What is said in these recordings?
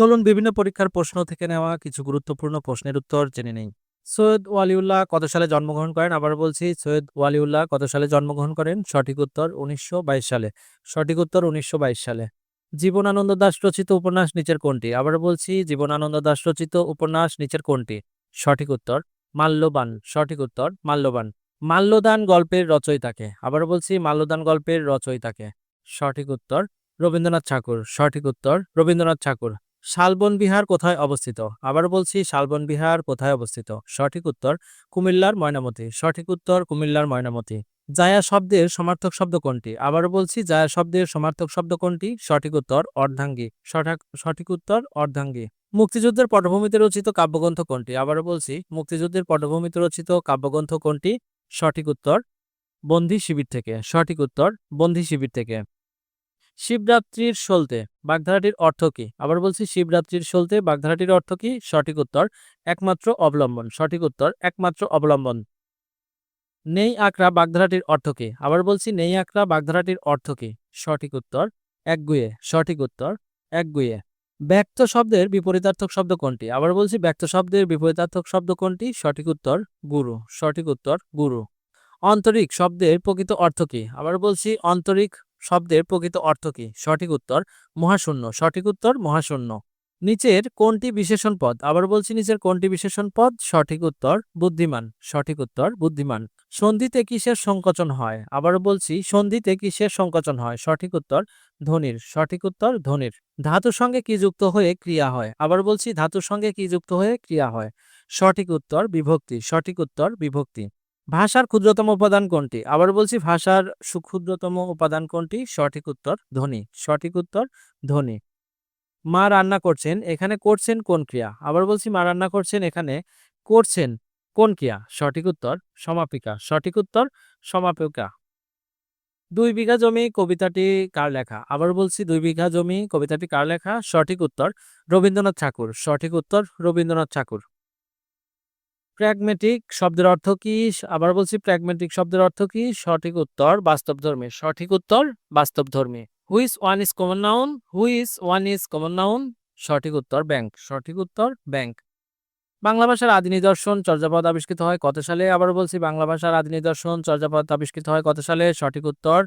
চলুন বিভিন্ন পরীক্ষার প্রশ্ন থেকে নেওয়া কিছু গুরুত্বপূর্ণ প্রশ্নের উত্তর জেনে নেই। সৈয়দ ওয়ালিউল্লাহ কত সালে জন্মগ্রহণ করেন? আবার বলছি, সৈয়দ ওয়ালিউল্লাহ কত সালে জন্মগ্রহণ করেন? সঠিক উত্তর উনিশশো বাইশ সালে। সঠিক উত্তর উনিশশো বাইশ সালে। জীবনানন্দ দাশ রচিত উপন্যাস নিচের কোনটি? আবার বলছি, জীবনানন্দ দাশ রচিত উপন্যাস নিচের কোনটি? সঠিক উত্তর মাল্যবান। সঠিক উত্তর মাল্যবান। মাল্যদান গল্পের রচয়িতাকে আবার বলছি, মাল্যদান গল্পের রচয়িতাকে সঠিক উত্তর রবীন্দ্রনাথ ঠাকুর। সঠিক উত্তর রবীন্দ্রনাথ ঠাকুর। শালবন বিহার কোথায় অবস্থিত? আবার বলছি শালবন বিহার কোথায় অবস্থিত? সঠিক উত্তর, কুমিল্লার ময়নামতি। সঠিক উত্তর, কুমিল্লার ময়নামতি। জায়া শব্দের সমার্থক শব্দ কোনটি? আবার বলছি জায়া শব্দের সমার্থক শব্দ কোনটি? সঠিক উত্তর, অর্ধাঙ্গী। সঠিক সঠিক উত্তর, অর্ধাঙ্গী। মুক্তিযুদ্ধের পটভূমিতে রচিত কাব্যগ্রন্থ কোনটি? আবার বলছি মুক্তিযুদ্ধের পটভূমিতে রচিত কাব্যগ্রন্থ কোনটি? সঠিক উত্তর, বন্দি শিবির থেকে। সঠিক উত্তর, বন্দি শিবির থেকে। শিবরাত্রির সলতে বাগধারাটির অর্থ কি? আবার বলছি শিবরাত্রির সলতে বাগধারাটির অর্থ কি? সঠিক উত্তর, একমাত্র অবলম্বন। সঠিক উত্তর, একমাত্র অবলম্বন। নেই আকরা বাগধারাটির অর্থ কি? আবার বলছি নেই আকরা বাগধারাটির অর্থ কি? সঠিক উত্তর একগুয়ে সঠিক উত্তর একগুয়ে ব্যক্ত শব্দের বিপরীতার্থক শব্দ কোনটি? আবার বলছি ব্যক্ত শব্দের বিপরীতার্থক শব্দ কোনটি? সঠিক উত্তর, গুরু। সঠিক উত্তর, গুরু। আন্তরিক শব্দের প্রকৃত অর্থ কী? আবার বলছি অন্তরিক শব্দের প্রকৃত অর্থ কি? সঠিক উত্তর, মহাশূন্য। সঠিক উত্তর, মহাশূন্য। নিচের কোনটি বিশেষণ পদ? আবার বলছি নিচের কোনটি বিশেষণ পদ? সঠিক উত্তর, বুদ্ধিমান। সঠিক উত্তর, বুদ্ধিমান। সন্ধিতে কিসের সংকোচন হয়? আবার বলছি সন্ধিতে কিসের সংকোচন হয়? সঠিক উত্তর, ধ্বনির। সঠিক উত্তর, ধ্বনির। ধাতুর সঙ্গে কি যুক্ত হয়ে ক্রিয়া হয়? আবার বলছি ধাতুর সঙ্গে কি যুক্ত হয়ে ক্রিয়া হয়? সঠিক উত্তর, বিভক্তি। সঠিক উত্তর, বিভক্তি। ভাষার ক্ষুদ্রতম উপাদান কোনটি? আবার বলছি, ভাষার সুক্ষুদ্রতম উপাদান কোনটি? সঠিক উত্তর, ধ্বনি। সঠিক উত্তর, ধ্বনি। মা রান্না করছেন, এখানে করছেন কোন ক্রিয়া? আবার বলছি, মা রান্না করছেন এখানে করছেন কোন ক্রিয়া? সঠিক উত্তর, সমাপিকা। সঠিক উত্তর, সমাপিকা। দুই বিঘা জমি কবিতাটি কার লেখা? আবার বলছি, দুই বিঘা জমি কবিতাটি কার লেখা? সঠিক উত্তর, রবীন্দ্রনাথ ঠাকুর। সঠিক উত্তর, রবীন্দ্রনাথ ঠাকুর। প্র্যাগমেটিক শব্দের অর্থ কি? আবার বলছি প্র্যাগমেটিক শব্দের অর্থ কি? সঠিক উত্তর বাস্তবধর্মী। সঠিক উত্তর বাস্তব বাস্তবধর্মী which one is common noun which one is common noun সঠিক উত্তর ব্যাংক সঠিক উত্তর ব্যাংক বাংলা ভাষার আদি নিদর্শন চর্যাপদ আবিষ্কৃত হয় কত সালে? আবার বলছি বাংলা ভাষার আদি নিদর্শন চর্যাপদ আবিষ্কৃত হয় কত সালে? সঠিক উত্তর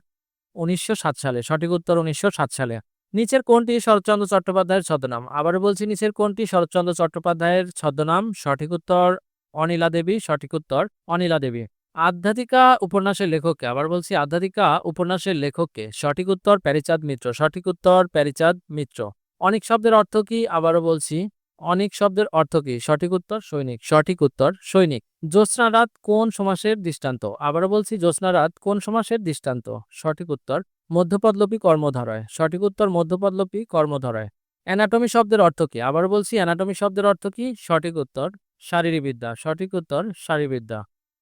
উনিশশো সাত সালে। সঠিক উত্তর উনিশশো সাত সালে। নিচের কোনটি শরৎচন্দ্র চট্টোপাধ্যায়ের ছদ্মনাম? আবার বলছি নিচের কোনটি শরৎচন্দ্র চট্টোপাধ্যায়ের ছদ্মনাম? সঠিক উত্তর অনিলা দেবী, সঠিক উত্তর, অনিলা দেবী। আধ্যাত্মিকা উপন্যাসের লেখককে, আবার বলছি আধ্যাত্মিকা উপন্যাসের লেখককে, সঠিক উত্তর প্যারিচাঁদ মিত্র, সঠিক উত্তর প্যারিচাঁদ মিত্র। অনেক শব্দের অর্থ কি? আবারও বলছি, অনেক শব্দের অর্থ কি? সঠিক উত্তর সৈনিক, সঠিক উত্তর সৈনিক। জ্যোৎস্না রাত কোন সমাসের দৃষ্টান্ত? আবারও বলছি, জ্যোৎস্না রাত কোন সমাসের দৃষ্টান্ত? সঠিক উত্তর, মধ্যপদলোপী কর্মধারয়। সঠিক উত্তর, মধ্যপদলোপী কর্মধারয়। অ্যানাটমি শব্দের অর্থ কি? আবার বলছি, অ্যানাটমি শব্দের অর্থ কি? সঠিক উত্তর শারীরবিদ্যা, সঠিক উত্তর শারীরবিদ্যা।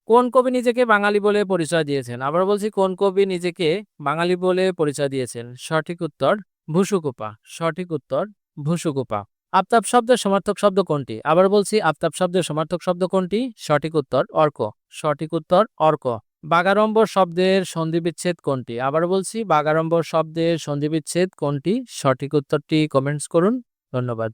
কোন কবি নিজেকে বাঙালি বলে পরিচয় দিয়েছেন? আবার বলছি, কোন কবি নিজেকে বাঙালি বলে পরিচয় দিয়েছেন? সঠিক উত্তর ভুসুকুপা, সঠিক উত্তর ভুসুকুপা। আফতাব শব্দের সমার্থক শব্দ কোনটি? আবার বলছি, আফতাব শব্দের সমার্থক শব্দ কোনটি? সঠিক উত্তর অর্ক। সঠিক উত্তর অর্ক। বাগাড়ম্বর শব্দের সন্ধিবিচ্ছেদ কোনটি? আবার বলছি বাগাড়ম্বর শব্দের সন্ধিবিচ্ছেদ কোনটি? সঠিক উত্তরটি কমেন্টস করুন। ধন্যবাদ।